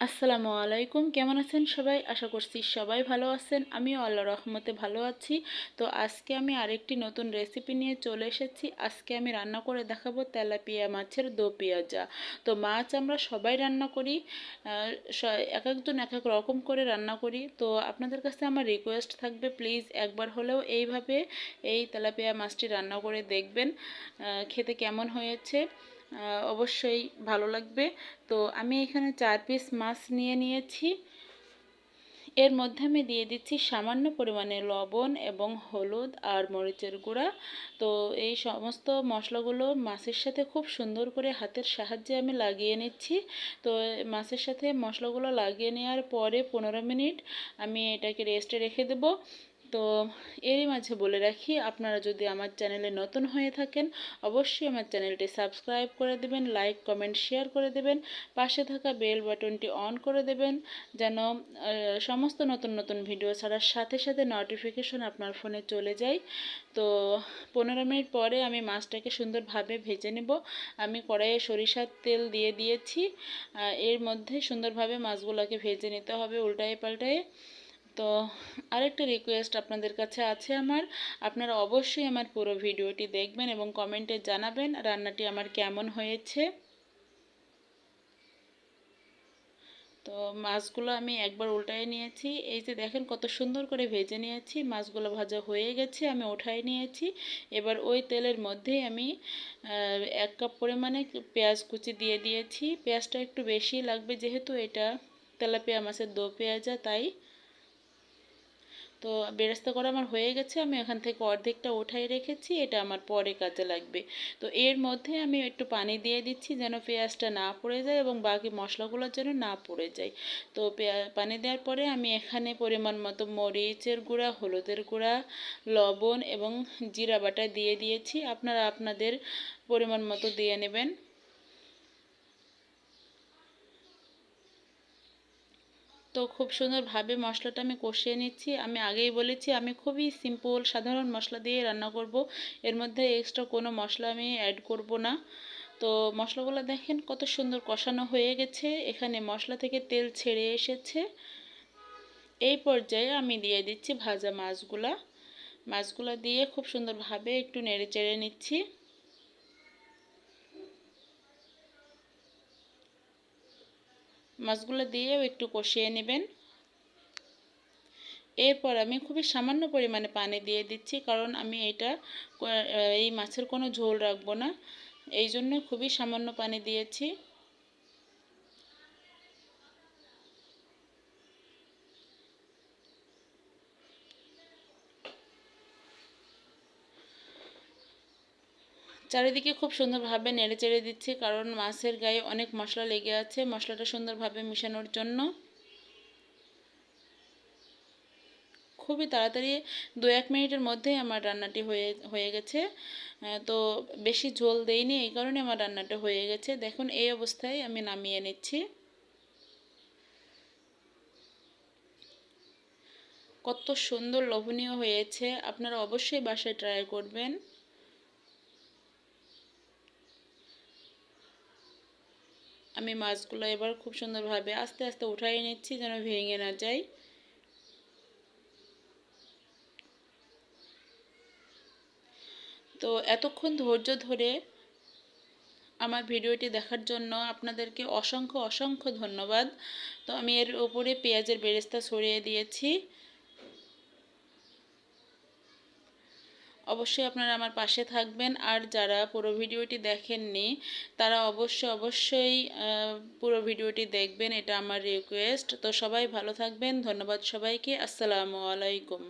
আসসালামু আলাইকুম। কেমন আছেন সবাই? আশা করছি সবাই ভালো আছেন। আমিও আল্লাহ রহমতে ভালো আছি। তো আজকে আমি আরেকটি নতুন রেসিপি নিয়ে চলে এসেছি। আজকে আমি রান্না করে দেখাবো তেলাপিয়া মাছের দো পেঁয়াজা। তো মাছ আমরা সবাই রান্না করি এক একজন এক এক রকম করে রান্না করি। তো আপনাদের কাছে আমার রিকোয়েস্ট থাকবে প্লিজ একবার হলেও এইভাবে এই তেলাপিয়া মাছটি রান্না করে দেখবেন খেতে কেমন হয়েছে। অবশ্যই ভালো লাগবে। তো আমি এখানে চার পিস মাছ নিয়ে নিয়েছি। এর মধ্যে আমি দিয়ে দিচ্ছি সামান্য পরিমাণে লবণ এবং হলুদ আর মরিচের গুঁড়া। তো এই সমস্ত মশলাগুলো মাছের সাথে খুব সুন্দর করে হাতের সাহায্যে আমি লাগিয়ে নিচ্ছি। তো মাছের সাথে মশলাগুলো লাগিয়ে নেওয়ার পরে পনেরো মিনিট আমি এটাকে রেস্টে রেখে দেবো। তো এরই মাঝে বলে রাখি, আপনারা যদি আমার চ্যানেলে নতুন হয়ে থাকেন, অবশ্যই আমার চ্যানেলটি সাবস্ক্রাইব করে দেবেন, লাইক, কমেন্ট, শেয়ার করে দেবেন, পাশে থাকা বেল বাটনটি অন করে দেবেন, যেন সমস্ত নতুন নতুন ভিডিও ছাড়ার সাথে সাথে নোটিফিকেশন আপনার ফোনে চলে যায়। তো পনেরো মিনিট পরে আমি মাছটাকে সুন্দরভাবে ভেজে নেব। আমি কড়াইয়ে সরিষার তেল দিয়ে দিয়েছি। এর মধ্যে সুন্দরভাবে মাছগুলোকে ভেজে নিতে হবে উল্টায়ে পাল্টায়ে। তো আরেকটা রিকোয়েস্ট আপনাদের কাছে আছে আমার। আপনারা অবশ্যই আমার পুরো ভিডিওটি দেখবেন এবং কমেন্টে জানাবেন রান্নাটি আমার কেমন হয়েছে। তো মাছগুলো আমি একবার উল্টায় নিয়েছি। এই যে দেখেন কত সুন্দর করে ভেজে নিয়েছি। মাছগুলো ভাজা হয়ে গেছে, আমি উঠাই নিয়েছি। এবার ওই তেলের মধ্যেই আমি এক কাপ পরিমাণে পেঁয়াজ কুচি দিয়ে দিয়েছি। পেঁয়াজটা একটু বেশি লাগবে যেহেতু এটা তেলাপিয়া মাছের দো পেঁয়াজা, তাই তো বেরেস্তা করা আমার হয়ে গেছে, আমি এখান থেকে অর্ধেকটা উঠাই রেখেছি, এটা আমার পরে কাজে লাগবে। তো এর মধ্যে আমি একটু পানি দিয়ে দিচ্ছি যেন পেঁয়াজটা না পড়ে যায় এবং বাকি মশলাগুলোর যেন না পড়ে যায়। তো পানি দেওয়ার পরে আমি এখানে পরিমাণ মতো মরিচের গুঁড়া, হলুদের গুঁড়া, লবণ এবং জিরা বাটা দিয়ে দিয়েছি। আপনারা আপনাদের পরিমাণ মতো দিয়ে নেবেন। তো খুব সুন্দরভাবে মশলাটা আমি কষিয়ে নিচ্ছি। আমি আগেই বলেছি, আমি খুবই সিম্পল সাধারণ মশলা দিয়ে রান্না করব। এর মধ্যে এক্সট্রা কোনো মশলা আমি অ্যাড করব না। তো মশলাগুলো দেখেন কত সুন্দর কষানো হয়ে গেছে। এখানে মশলা থেকে তেল ছেড়ে এসেছে। এই পর্যায়ে আমি দিয়ে দিচ্ছি ভাজা মাছগুলা। মাছগুলা দিয়ে খুব সুন্দরভাবে একটু নেড়ে চেড়ে নিচ্ছি। মাছগুলো দিয়েও একটু কষিয়ে নেবেন। এরপর আমি খুবই সামান্য পরিমাণে পানি দিয়ে দিচ্ছি, কারণ আমি এটা এই মাছের কোনো ঝোল রাখব না। এই জন্য খুবই সামান্য পানি দিয়েছি। চারিদিকে খুব সুন্দরভাবে নেড়ে চেড়ে দিচ্ছি, কারণ মাছের গায়ে অনেক মশলা লেগে আছে। মশলাটা সুন্দরভাবে মিশানোর জন্য খুবই তাড়াতাড়ি দু এক মিনিটের মধ্যেই আমার রান্নাটি হয়ে হয়ে গেছে। তো বেশি ঝোল দেইনি, এই কারণে আমার রান্নাটা হয়ে গেছে। দেখুন, এই অবস্থায় আমি নামিয়ে নিচ্ছি। কত সুন্দর লোভনীয় হয়েছে, আপনারা অবশ্যই বাসায় ট্রাই করবেন। আমি মাছগুলো এবার খুব সুন্দরভাবে আস্তে আস্তে উঠাই নিচ্ছি যেন ভেঙে না যায়। তো এতক্ষণ ধৈর্য ধরে আমার ভিডিওটি দেখার জন্য আপনাদেরকে অসংখ্য অসংখ্য ধন্যবাদ। তো আমি এর উপরে পেঁয়াজের বেরেস্তা ছড়িয়ে দিয়েছি। অবশ্যই আপনারা আমার পাশে থাকবেন। আর যারা পুরো ভিডিওটি দেখেননি, তারা অবশ্যই অবশ্যই পুরো ভিডিওটি দেখবেন। এটা আমার রিকোয়েস্ট তো সবাই ভালো থাকবেন। ধন্যবাদ সবাইকে। আসসালামু আলাইকুম।